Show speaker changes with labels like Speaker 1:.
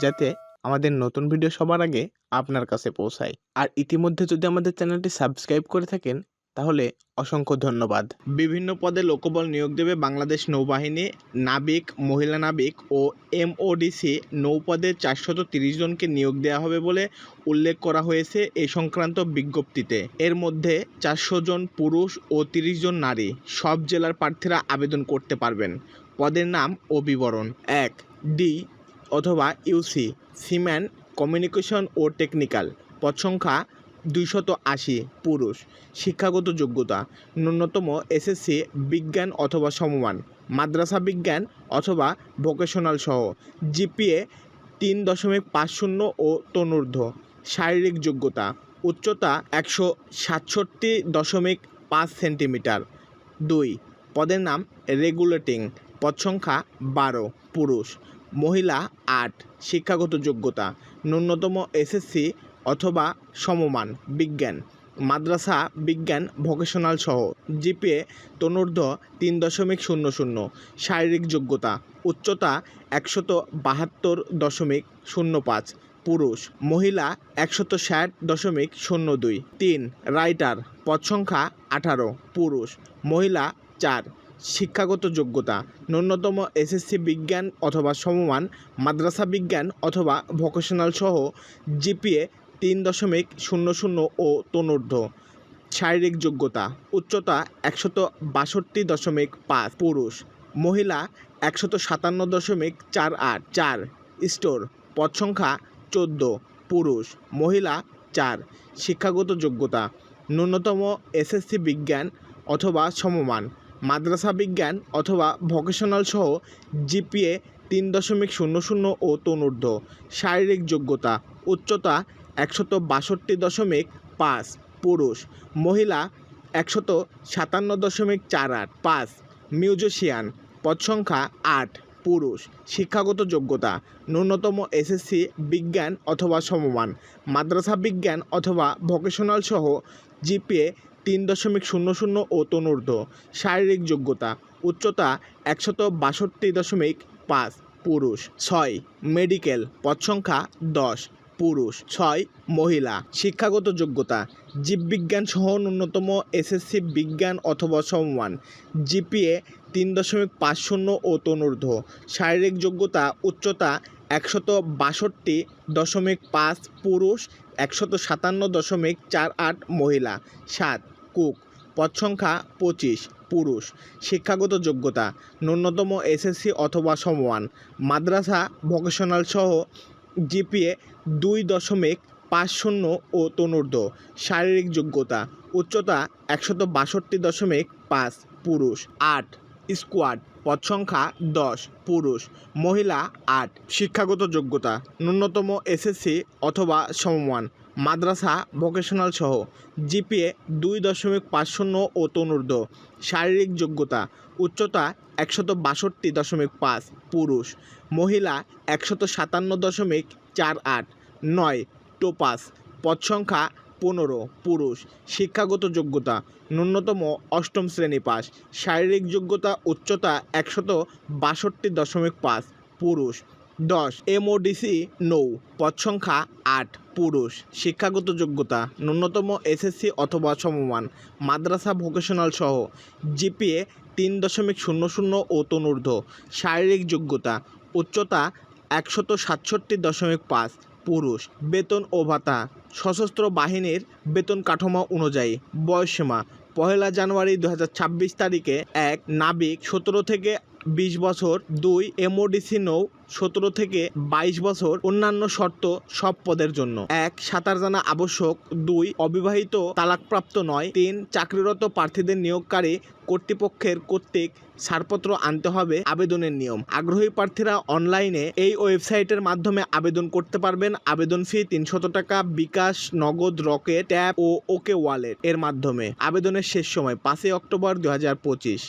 Speaker 1: যাতে আমাদের নতুন ভিডিও সবার আগে আপনার কাছে পৌঁছায়। আর ইতিমধ্যে যদি আমাদের চ্যানেলটি সাবস্ক্রাইব করে থাকেন, তাহলে অসংখ্য ধন্যবাদ। বিভিন্ন পদে লোকবল নিয়োগ দেবে বাংলাদেশ নৌবাহিনী, নাবিক, মহিলা নাবিক ও এমওডিসি নৌপদে চারশত তিরিশ জনকে নিয়োগ দেওয়া হবে বলে উল্লেখ করা হয়েছে এই সংক্রান্ত বিজ্ঞপ্তিতে। এর মধ্যে চারশো জন পুরুষ ও তিরিশ জন নারী সব জেলার প্রার্থীরা আবেদন করতে পারবেন। পদের নাম ও বিবরণ। এক, ডি অথবা ইউসি সিম্যান কমিউনিকেশন ও টেকনিক্যাল পদ সংখ্যা দুইশত আশি, পুরুষ, শিক্ষাগত যোগ্যতা, ন্যূনতম এসএসসি বিজ্ঞান অথবা সমমান, মাদ্রাসা বিজ্ঞান অথবা ভোকেশনাল সহ জিপিএ তিন দশমিক পাঁচ শূন্য ও তনূর্ধ্ব, শারীরিক যোগ্যতা, উচ্চতা একশো সাতষট্টি দশমিক পাঁচ সেন্টিমিটার, দুই, পদের নাম রেগুলেটিং পদ সংখ্যা বারো, পুরুষ মহিলা আট, শিক্ষাগত যোগ্যতা, ন্যূনতম এসএসসি অথবা সমমান, বিজ্ঞান, মাদ্রাসা বিজ্ঞান ভোকেশনাল সহ। জিপিএ তনূর্ধ্ব তিন দশমিক শূন্য শূন্য, শারীরিক যোগ্যতা, উচ্চতা একশত বাহাত্তর দশমিক শূন্য পাঁচ, পুরুষ, মহিলা একশত ষাট দশমিক শূন্য দুই। তিন, রাইটার, পদ সংখ্যা আঠারো, পুরুষ, মহিলা চার শিক্ষাগত যোগ্যতা, ন্যূনতম এসএসসি বিজ্ঞান অথবা সমমান, মাদ্রাসা বিজ্ঞান অথবা ভোকেশনাল সহ জিপিএ তিন দশমিক শূন্য শূন্য ও তনূর্ধ্ব শারীরিক যোগ্যতা, উচ্চতা একশত বাষট্টি দশমিক পাঁচ পুরুষ, মহিলা একশত সাতান্ন দশমিক চার আট চার, স্টোর, পদ সংখ্যা চোদ্দ পুরুষ, মহিলা চার, শিক্ষাগত যোগ্যতা, ন্যূনতম এসএসসি বিজ্ঞান অথবা সমমান। মাদ্রাসা বিজ্ঞান অথবা ভোকেশনাল সহ জিপিএ তিন দশমিক শূন্য শূন্য ও তনূর্ধ্ব। শারীরিক যোগ্যতা, উচ্চতা একশত বাষট্টি দশমিক পাঁচ, পুরুষ। মহিলা একশত সাতান্ন দশমিক চার আট, পাঁচ। মিউজিশিয়ান, পদ সংখ্যা আট, পুরুষ। শিক্ষাগত যোগ্যতা, ন্যূনতম এসএসসি বিজ্ঞান অথবা সমমান। মাদ্রাসা বিজ্ঞান অথবা ভোকেশনাল সহ জিপিএ তিন দশমিক শূন্য শূন্য ও তনূর্ধ্ব শারীরিক যোগ্যতা, উচ্চতা একশত বাষট্টি দশমিক পাঁচ, পুরুষ। ছয়, মেডিকেল পদ সংখ্যা দশ, পুরুষ। ছয়, মহিলা। শিক্ষাগত যোগ্যতা, জীববিজ্ঞান সহ ন্যূনতম এসএসসি বিজ্ঞান অথবা সমমান। জিপিএ তিন দশমিক পাঁচ শূন্য ও তনূর্ধ্ব শারীরিক যোগ্যতা, উচ্চতা একশত বাষট্টি দশমিক পাঁচ, পুরুষ একশত সাতান্ন দশমিক চার আট, মহিলা। সাত কুক, পদ সংখ্যা পঁচিশ, পুরুষ, শিক্ষাগত যোগ্যতা, ন্যূনতম এসএসসি অথবা সমান মাদ্রাসা ভোকেশনাল সহ জিপিএ দুই দশমিক পাঁচ শূন্য ও তনুর্ধ, শারীরিক যোগ্যতা, উচ্চতা একশত বাষট্টি দশমিক পাঁচ, পুরুষ, আট, স্কোয়াড। পদ সংখ্যা দশ, পুরুষ, মহিলা আট, শিক্ষাগত যোগ্যতা, ন্যূনতম এসএসসি অথবা সমমান মাদ্রাসা ভোকেশনাল সহ, জিপিএ দুই দশমিক পাঁচ শূন্য ও তনূর্ধ্ব শারীরিক যোগ্যতা, উচ্চতা একশত বাষট্টি দশমিক পাঁচ, পুরুষ, মহিলা একশত সাতান্ন দশমিক চার আট, নয়, টোপাস, পদ সংখ্যা পনেরো, পুরুষ, শিক্ষাগত যোগ্যতা, ন্যূনতম অষ্টম শ্রেণি পাস, শারীরিক যোগ্যতা উচ্চতা একশত বাষট্টি দশমিক পাঁচ, পুরুষ, দশ, এমওডিসি নৌ, পদ সংখ্যা আট, পুরুষ, শিক্ষাগত যোগ্যতা, ন্যূনতম এসএসসি অথবা সমমান, মাদ্রাসা ভোকেশনাল সহ, জিপিএ তিন দশমিক শূন্য শূন্য ও তনূর্ধ্ব, শারীরিক যোগ্যতা, উচ্চতা একশত সাতষট্টি দশমিক পাঁচ পুরুষ, বেতন ও ভাতা। সশস্ত্র বাহিনীর বেতন কাঠামো অনুযায়ী বয়সসীমা, পহেলা জানুয়ারি দু হাজার ছাব্বিশ তারিখে এক নাবিক সতেরো থেকে বিশ বছর, দুই এমওডিসি নৌ, সতেরো থেকে বাইশ বছর অন্যান্য শর্ত সব পদের জন্য। এক, সাঁতার জানা আবশ্যক। দুই, অবিবাহিত তালাকপ্রাপ্ত নয়। তিন, চাকরিরত প্রার্থীদের নিয়োগকারী কর্তৃপক্ষের কর্তৃক ছাড়পত্র আনতে হবে আবেদনের নিয়ম। আগ্রহী প্রার্থীরা অনলাইনে এই ওয়েবসাইটের মাধ্যমে আবেদন করতে পারবেন। আবেদন ফি তিনশত টাকা, বিকাশ, নগদ, রকেট ট্যাপ ও ওকে ওয়ালেট এর মাধ্যমে। আবেদনের শেষ সময় পাঁচই অক্টোবর দু হাজার পঁচিশ।